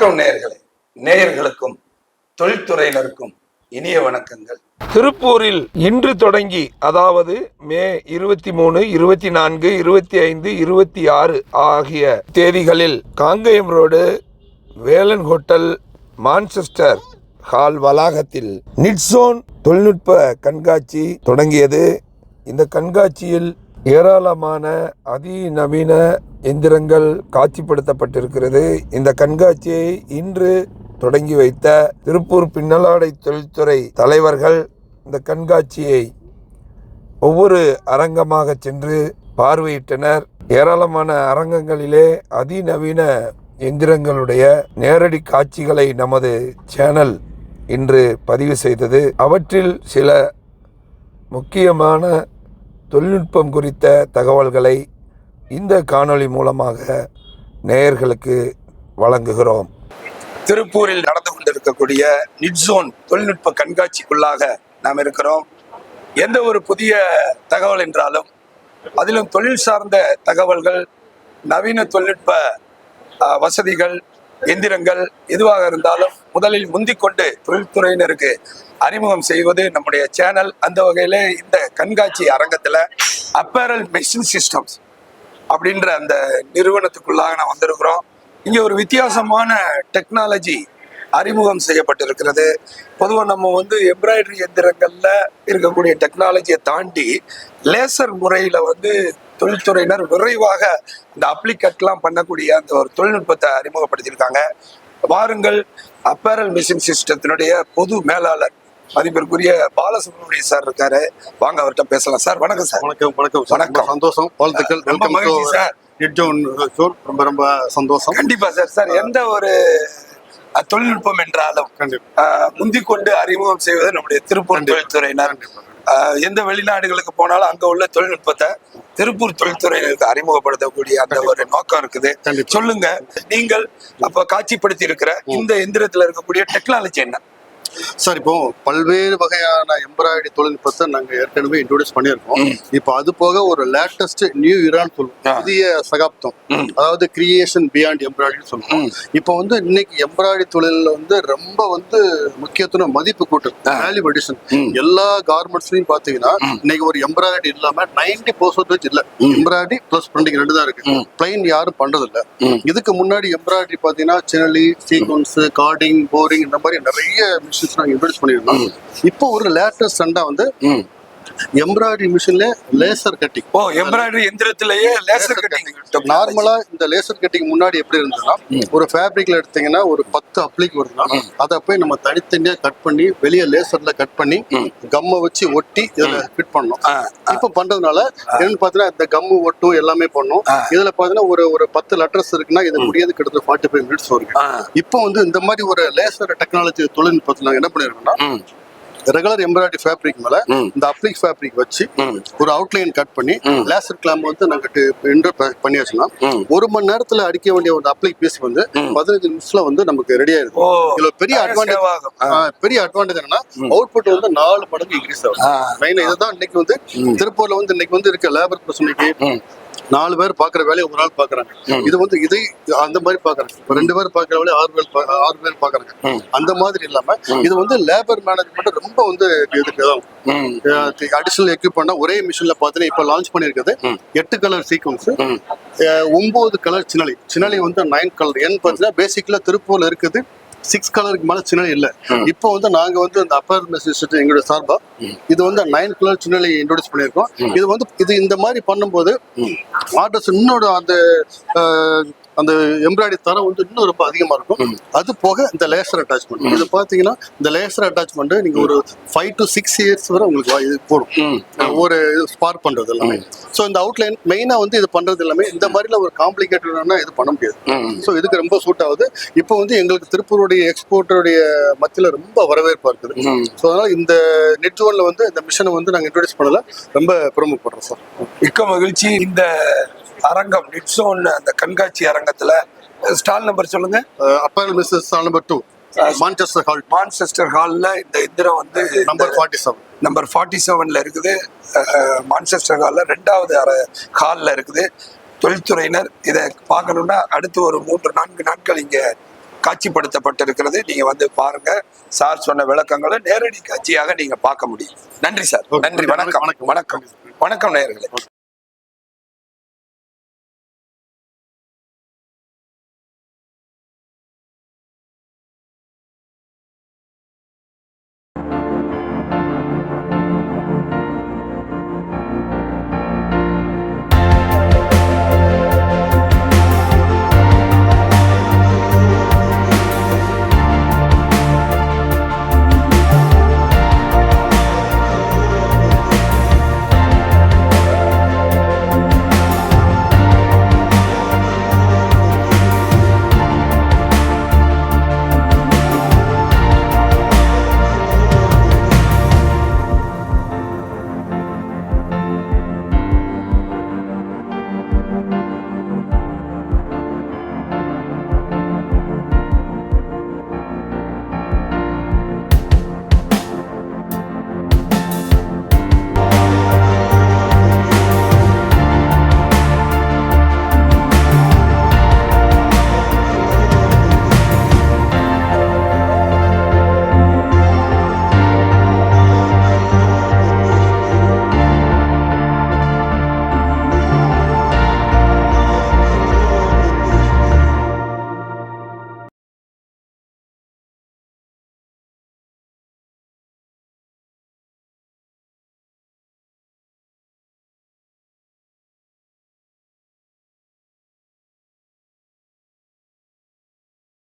வணக்கம் நேயர்களே. நேயர்களுக்கும் தொழில்துறையினருக்கும் இனிய வணக்கங்கள். திருப்பூரில் இன்று தொடங்கி அதாவது மே இருபத்தி மூணு இருபத்தி நான்கு இருபத்தி ஐந்து இருபத்தி ஆறு ஆகிய தேதிகளில் Kangayam road Velan hotel Manchester hall வளாகத்தில் நிட்சோன் தொழில்நுட்ப கண்காட்சி தொடங்கியது. இந்த கண்காட்சியில் ஏராளமான அதிநவீன எந்திரங்கள் காட்சிப்படுத்தப்பட்டிருக்கிறது. இந்த கண்காட்சியை இன்று தொடங்கி வைத்த திருப்பூர் பின்னலாடை தொழில்துறை தலைவர்கள் இந்த கண்காட்சியை ஒவ்வொரு அரங்கமாக சென்று பார்வையிட்டனர். ஏராளமான அரங்கங்களிலே அதிநவீன எந்திரங்களுடைய நேரடி காட்சிகளை நமது சேனல் இன்று பதிவு செய்தது. அவற்றில் சில முக்கியமான தொழில்நுட்பம் குறித்த தகவல்களை இந்த காணொளி மூலமாக நேயர்களுக்கு வழங்குகிறோம். திருப்பூரில் நடந்து கொண்டிருக்கக்கூடிய நிட்சோன் தொழில்நுட்ப கண்காட்சிக்குள்ளாக நாம் இருக்கிறோம். எந்த ஒரு புதிய தகவல் என்றாலும் அதிலும் தொழில் சார்ந்த தகவல்கள் நவீன தொழில்நுட்ப வசதிகள் எந்திரங்கள் எதுவாக இருந்தாலும் முதலில் முந்திக்கொண்டு தொழில்துறையினருக்கு அறிமுகம் செய்வது நம்முடைய சேனல் அந்த வகையில இந்த கண்காட்சி அரங்கத்தில் அப்பேரல் மெஷின் சிஸ்டம்ஸ் அப்படின்ற அந்த நிறுவனத்துக்குள்ளாக நான் வந்திருக்கிறோம். இங்கே ஒரு வித்தியாசமான டெக்னாலஜி அறிமுகம் செய்யப்பட்டிருக்கிறது. பொதுவாக நம்ம வந்து எம்ப்ராய்டரி எந்திரங்களில் இருக்கக்கூடிய டெக்னாலஜியை தாண்டி லேசர் முறையில் வந்து தொழில்துறையினர் விரைவாக இந்த அப்ளிகேட்லாம் பண்ணக்கூடிய அந்த ஒரு தொழில்நுட்பத்தை அறிமுகப்படுத்தியிருக்காங்க. வாருங்கள் அப்பேரல் மிஷின் சிஸ்டத்தினுடைய பொது மேலாளர் மதிப்பிற்குரிய பாலசுப்ரமணிய சார் இருக்காரு. வாங்க அவர்கிட்ட பேசலாம். சார் வணக்கம் சார். வணக்கம் வணக்கம். வணக்கம். சந்தோஷம். வாழ்த்துக்கள். ரொம்ப மகிழ்ச்சி சார். ரொம்ப ரொம்ப சந்தோஷம். கண்டிப்பா சார். சார் எந்த ஒரு தொழில்நுட்பம் என்றாலும் முந்திக் கொண்டு அறிமுகம் செய்வது நம்முடைய திருப்பூர். தொழில்துறையினர் எந்த வெளிநாடுகளுக்கு போனாலும் அங்க உள்ள தொழில்நுட்பத்தை திருப்பூர் தொழில்துறையினருக்கு அறிமுகப்படுத்தக்கூடிய அந்த ஒரு நோக்கம் இருக்குது. சொல்லுங்க. நீங்கள் அப்ப காட்சிப்படுத்தி இருக்கிற இந்த எந்திரத்துல இருக்கக்கூடிய டெக்னாலஜி என்ன? சார் இப்போ பல்வேறு வகையான எம்ப்ராய்டரி தொழில்நுட்பத்தை நாங்க ஏற்கனவே இன்ட்ரோடியூஸ் பண்ணியிருக்கோம். இப்போ அது போக ஒரு லேட்டஸ்ட் நியூ இரான் சொல்லுவோம். புதிய சகாப்தம். அதாவது கிரியேஷன் பியாண்ட் எம்ப்ராய்டரி சொல்லுவோம் இப்போ வந்து இன்னைக்கு எம்ப்ராய்டரி தொழில்ல வந்து ரொம்ப வந்து முக்கியத்துவம் மதிப்பு கூட்டு வேல்யூ அடிஷன். எல்லா கார்மெண்ட்ஸ்லயும் பாத்தீங்கன்னா இன்னைக்கு ஒரு எம்ப்ராய்டரி இல்லாம நைன்டி பர்சன்டேஜ் இல்ல. எம்ப்ராய்டரி பிளஸ் பிரிண்டிங் ரெண்டு தான் இருக்கு. பிளைன் யாரும் பண்றது இல்ல ம். இதுக்கு முன்னாடி எம்ப்ராய்டரி பாத்தீங்கன்னா சினலி சீக்வன்ஸ் கார்டிங் போரிங் இந்த மாதிரி நிறைய பண்ணிருக்கோம் இப்போ ஒரு லேட்டஸ்ட் சண்டா வந்து எம்ப்ராய்டரி மிஷின்ல லேசர் கட்டிங். ஓ எம்ப்ராய்டரி எந்திரத்திலேயே லேசர் கட்டிங். நார்மலா இந்த லேசர் கட்டிங் முன்னாடி எப்படி இருந்ததுன்னா ஒரு ஃபேப்ரிக்ல எடுத்தீங்கன்னா ஒரு பத்து அப்ளிக் வருதுன்னா அதை போய் நம்ம தனித்தனியா கட் பண்ணி வெளியே லேசர்ல கட் பண்ணி கம்மை வச்சு ஒட்டி இதுல ஃபிட் பண்ணோம் இப்ப பண்றதுனால என்னன்னு பாத்தீங்கன்னா இந்த கம்மு ஒட்டும் எல்லாமே பண்ணும். இதுல பாத்தீங்கன்னா ஒரு ஒரு பத்து லெட்டர்ஸ் இருக்குன்னா இது முடியாது கிட்டத்தட்ட ஃபார்ட்டி ஃபைவ் மினிட்ஸ் வரும் இப்போ வந்து இந்த மாதிரி ஒரு லேசர் டெக்னாலஜி தொழில்நுட்பத்தில் என்ன பண்ணிருக்கோம்னா ரெகுலர் எம்ப்ராய்டரி ஃபேப்ரிக் மேல இந்த அப்ளிக் ஃபேப்ரிக் வச்சு ஒரு அவுட்லைன் கட் பண்ணி லேசர் கிளாம்ப் வந்து நாங்க இன்டர் பண்ணியாச்சுன்னா ஒரு மணி நேரத்துல அடிக்க வேண்டிய ஒரு அப்ளிக் பீஸ் வந்து பதினஞ்சு நிமிஷத்துல வந்து நமக்கு ரெடி ஆயிருக்கும் இதுல பெரிய அட்வான்டேஜ் ஆகும். பெரிய அட்வான்டேஜ் என்னன்னா அவுட்புட் வந்து நாலு மடங்கு இன்க்ரீஸ் ஆகும். மெயினா இதுதான் இன்னைக்கு வந்து திருப்பூர்ல வந்து இன்னைக்கு வந்து இருக்க லேபர் பிரச்சனைக்கு நாலு பேர் பாக்குற வேலையை ஒரு நாள் பாக்குறாங்க இது வந்து இதை அந்த மாதிரி பாக்குறாங்க ரெண்டு பேர் பாக்குற வேலையை ஆறு பேர் ஆறு பேர் பாக்குறாங்க அந்த மாதிரி இல்லாம இது வந்து லேபர் மேனேஜ்மெண்ட் ரொம்ப வந்து இதுக்கு. அடிஷனல் எக்யூப்மெண்ட் ஒரே மிஷின்ல பாத்தீங்கன்னா இப்ப லான்ச் பண்ணிருக்கிறது எட்டு கலர் சீக்வன்ஸ் ஒன்பது கலர் சினலி சினலி வந்து நைன் கலர் ஏன்னு பாத்தீங்கன்னா பேசிக்கலா திருப்பூர்ல இருக்குது. சிக்ஸ் கலருக்கு மேல சின்னலி இல்ல. இப்போ வந்து நாங்க வந்து இந்த அப்பர் மெசேஜ் எங்களுடைய சார்பா இது வந்து நைன் கலர் சின்னலி இன்ட்ரோடியூஸ் பண்ணியிருக்கோம். இது வந்து இது இந்த மாதிரி பண்ணும்போது ஆர்டர்ஸ் இன்னொரு அந்த அந்த எம்ப்ராய்டரி தரம் வந்து இன்னும் ரொம்ப அதிகமா இருக்கும். அது போக இந்த லேசர் அட்டாச்மெண்ட் இது பாத்தீங்கன்னா இந்த லேசர் அட்டாச்மெண்ட் நீங்க ஒரு ஃபைவ் டு சிக்ஸ் இயர்ஸ் வரை உங்களுக்கு இது போடும். ஒரு ஸ்பார்க் பண்றது எல்லாமே. ஸோ இந்த அவுட்லைன் மெயினா வந்து இது பண்றது எல்லாமே இந்த மாதிரில ஒரு காம்ப்ளிகேட்டட்னா இது பண்ண முடியாது. ஸோ இதுக்கு ரொம்ப சூட் ஆகுது. இப்போ வந்து எங்களுக்கு திருப்பூருடைய எக்ஸ்போர்ட்டருடைய மத்தியில ரொம்ப வரவேற்பா இருக்குது. ஸோ அதனால இந்த நெட் ஒன்ல வந்து இந்த மிஷனை வந்து நாங்கள் இன்ட்ரோடியூஸ் பண்ணல. ரொம்ப பெருமைப்படுறோம் சார் மிக்க மகிழ்ச்சி. இந்த அரங்கம் நிட்சோன் அந்த கண்காட்சி அரங்கத்துல ஸ்டால் நம்பர் சொல்லுங்க. Upper Mrs number two Manchester hall Manchester ஹால்ல இந்த எந்திரம் வந்து number forty seven number forty செவன்ல இருக்குது மான்செஸ்டர் ஹாலில் ரெண்டாவது அற ஹாலில் இருக்குது. தொழில்துறையினர் இதை பார்க்கணும்னா அடுத்து ஒரு மூன்று நான்கு நாட்கள் இங்கே காட்சிப்படுத்தப்பட்டிருக்கிறது. நீங்க வந்து பாருங்க சார் சொன்ன விளக்கங்களை நேரடி காட்சியாக நீங்க பார்க்க முடியும். நன்றி சார். நன்றி. வணக்கம். வணக்கம். வணக்கம். வணக்கம் நேயர்களே.